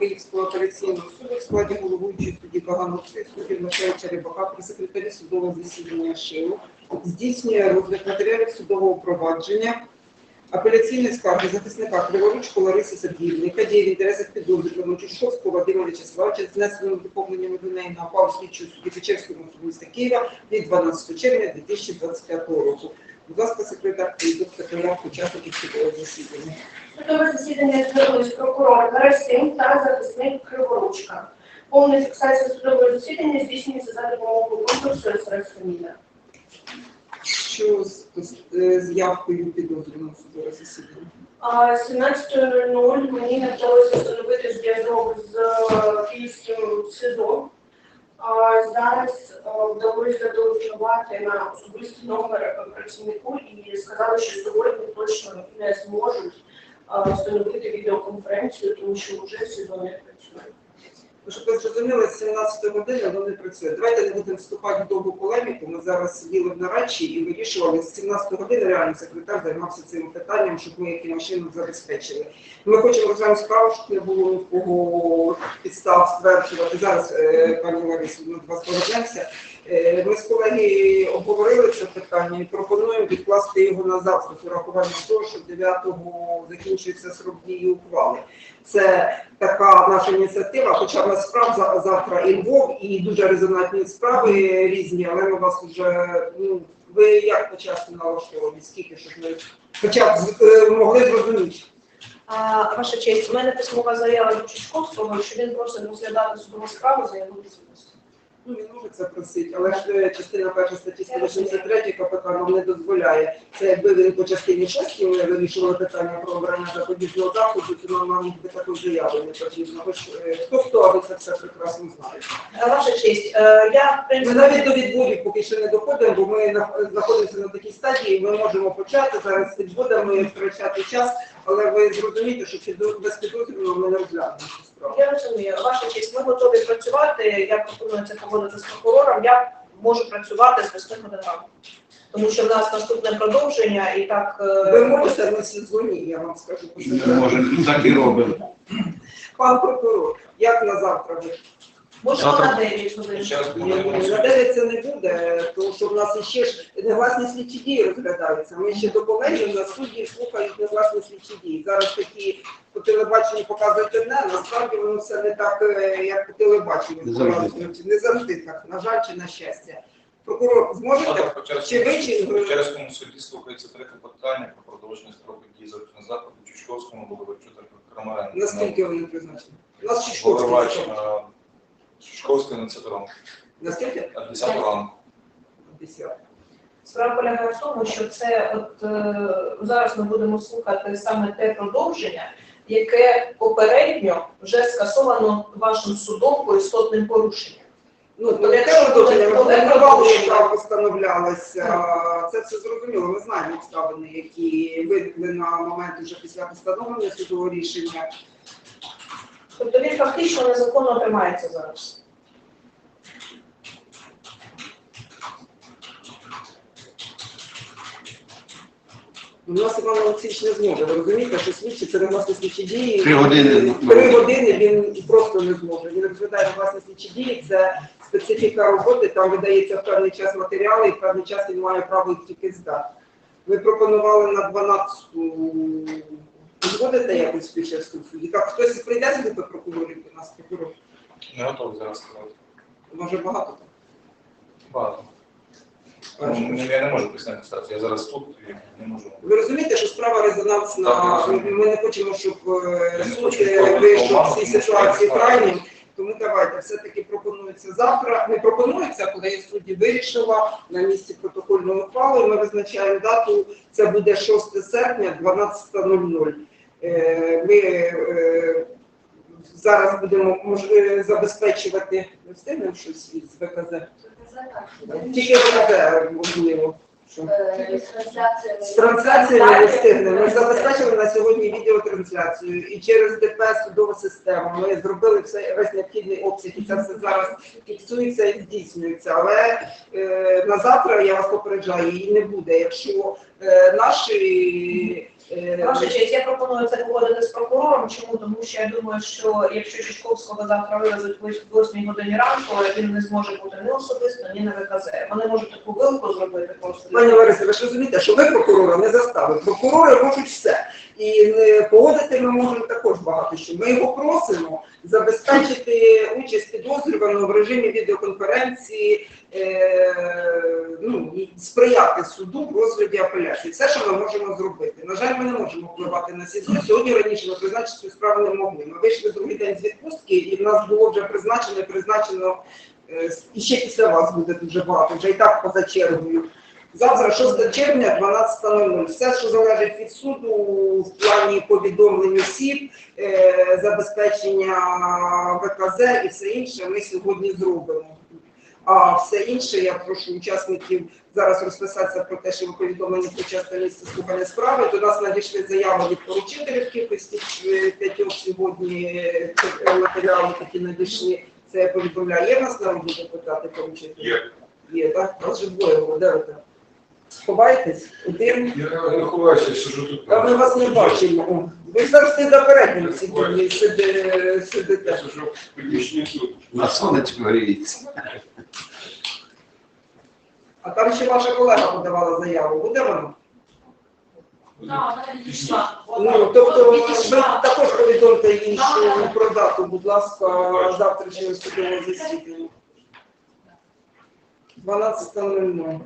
Київського апеляційного суду в складі головуючої судді Кагановської судді Михайла Черебака при секретарі судового засідання Шилу здійснює розгляд матеріалів судового провадження апеляційної скарги захисника Криворучко Лариси Сергіївни, яка діє в інтересах підозрюваного Чушковського Вадима Вячеславовича з внесеними доповненнями до неї на опал слідчого судді Печерського суду міста Києва від 12 червня 2025 року. Будь ласка, секретар, секретар учасників судового засідання. Судове засідання звернулись прокурор Гарасим та захисник Криворучка. Повна фіксація судового засідання здійснюється за допомогою конкурсу СРС Що з, з, е, з явкою підозрюваного судового засідання? 17.00 мені не вдалося встановити зв'язок з е, київським СИЗО. Зараз е, вдалося зателефонувати на особистий номер е, працівнику і сказали, що сьогодні точно не зможуть е, встановити відеоконференцію, тому що вже СИЗО не працює. Щоб ви зрозуміли, з 17 години воно не працює. Давайте не будемо вступати в довгу полеміку. Ми зараз сиділи в нарадчі і вирішували з 17 години. Реально секретар займався цим питанням, щоб ми які машини забезпечили. Ми хочемо розглянути справу, щоб не було нікого підстав стверджувати. Зараз, е, пані Ларису, ми вас повернемося. Е, Ми з колеги обговорили це питання і пропонуємо відкласти його на завтра з урахуванням того, що 9-го закінчується срок дії ухвали. Це така наша ініціатива, хоча в нас справ завтра і Львов, і дуже резонантні справи різні, але ми вас вже, ну, ви як почасти налаштовані, скільки, щоб ми хоча б е, могли зрозуміти. Ваша честь, у мене письмова заява від Чучковського, що він просить розглядати судову справу за його відсутністю. Ну, він може це просити, але ж е, частина перша статті 183 КПК нам не дозволяє. Це якби він по частині 6 ми вирішували питання про обрання запобіжного заходу, то нам би такої заяви не потрібно. Ви ж, е, Хто хто, а ви це все прекрасно знаєте. А, Ваша честь, е, я Ми навіть до відводів поки що не доходимо, бо ми знаходимося на такій стадії, ми можемо почати зараз з відводами втрачати час, але ви зрозумієте, що без підозрюваного ми не розглянемо. Я розумію. Ваша честь, ми готові працювати. Я пропоную це погодити з прокурором. Я можу працювати з 8 годин ранку. Тому що в нас наступне продовження і так е, Ви можете на сезоні, я вам скажу Ми можемо, так і робимо. Пан прокурор, як на завтра ви? Можемо Завтра- на 9 годин. Ні, ні, 9 це не буде, тому що в нас іще ж негласні слідчі дії розглядаються. Ми ще до колегії на суді слухають негласні слідчі дії. Зараз такі по телебаченню показують одне, насправді воно все не так, е, як по телебаченню. Не завжди. показують. Не завжди так, на жаль чи на щастя. Прокурор, зможете? Завтра по Чи ви, чи ви? Черезькому суді слухається третє питання про продовження строку дії заочного заходу Чучковському Головачу та Крамаренку. Наскільки вони призначені? У нас Чичковський. Головач е, Чучковський на 10 ранку. Наскільки? На 10 ранку. 50. Справа полягає в тому, що це от е, зараз ми будемо слухати саме те продовження, яке попередньо вже скасовано вашим судом по істотним порушенням. Ну, то Ну, яке продовження? Ми продовження. яка постановлялася. Це все зрозуміло. Ми знаємо обставини, які виникли на момент вже після постановлення судового рішення. Тобто він фактично незаконно тримається зараз. У нас Іван Олексійович не зможе. Ви розумієте, що слідчі це не власне слідчі дії. Три години. Три години він просто не зможе. Він розглядає власне слідчі дії. Це специфіка роботи. Там видається в певний час матеріали, і в певний час він має право їх тільки здати. Ви пропонували на 12-ту. Згодите якось під час суді? Так, хтось прийде сюди до прокурорів до нас, прокурор? Не готовий зараз сказати. Може багато там? Багато. Ну, Я не можу пояснити ситуацію. Я зараз тут і не можу. Ви розумієте, що справа резонансна. Так, Ми розумію. ми не хочемо, щоб е, Я не суд хочу е, вийшов в цій тому що ситуації я крайнім. Тому давайте все-таки пропонується завтра. Не пропонується, коли судді вирішила на місці протокольної ухвали. Ми визначаємо дату. Це буде 6 серпня, 12.00. Е, Ми е, зараз будемо забезпечувати. Не встигнемо щось із ВКЗ? Тільки ВКЗ можливо. Що? З трансляцією не встигнемо. Ми забезпечили на сьогодні відеотрансляцію і через ДП судову систему. Ми зробили все весь необхідний обсяг, і це все зараз фіксується і здійснюється. Але е, на завтра я вас попереджаю, її не буде. Якщо е, наші Ваша честь, я пропоную це погодити з прокурором. Чому? Тому що я думаю, що якщо Чичковського завтра вивезуть в 8 годині ранку, він не зможе бути ні особисто, ні на ВКЗ. Вони можуть таку вилку зробити просто. Пані Лариса, ви ж розумієте, що ми прокурора не заставимо. Прокурори можуть все. І не погодити ми можемо також багато що. Ми його просимо забезпечити участь підозрюваного в режимі відеоконференції, е, ну, сприяти суду в розгляді апеляції. Все, що ми можемо зробити. На жаль, ми не можемо впливати на СІЗО. Сьогодні раніше ми призначити цю справу не могли. Ми вийшли другий день з відпустки, і в нас було вже призначено призначено. е, І ще після вас буде дуже багато, вже і так поза чергою. Завтра, 6 червня, 12.00. Все, що залежить від суду в плані повідомлень осіб, е, забезпечення ВКЗ і все інше, ми сьогодні зробимо. А все інше я прошу учасників зараз розписатися про те, що ви повідомлені про часто місце слухання справи. До нас надійшли заяви від поручителів кількості е, п'ятьох сьогодні е, матеріали, які надійшли. Це я повідомляю. Є нас народні депутати поручителі? Є. Є, так? Вас же двоє де ви там? Ховаєтесь? Один? Я не ховаюся, сижу тут. А ми вас не бачимо. Ви завжди за переднім сиділи, сиди- сидите. Сижу в приміщенні тут. На сонечку гріється. А там ще ваша колега подавала заяву. Буде вона? Ну, тобто ви також повідомте їй, що про дату, будь ласка, завтрашнього судового засідання. 12.00.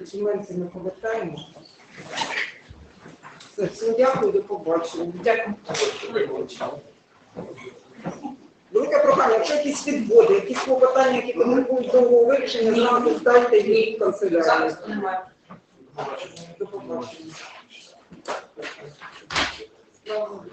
Документи ми повертаємо. Все, всім дякую, до побачення. Дякую. Велике прохання, якщо якісь відводи, якісь клопотання, які потребують довгого вирішення, зразу здайте їх в канцелярію. Зараз немає. До побачення. Слава Богу.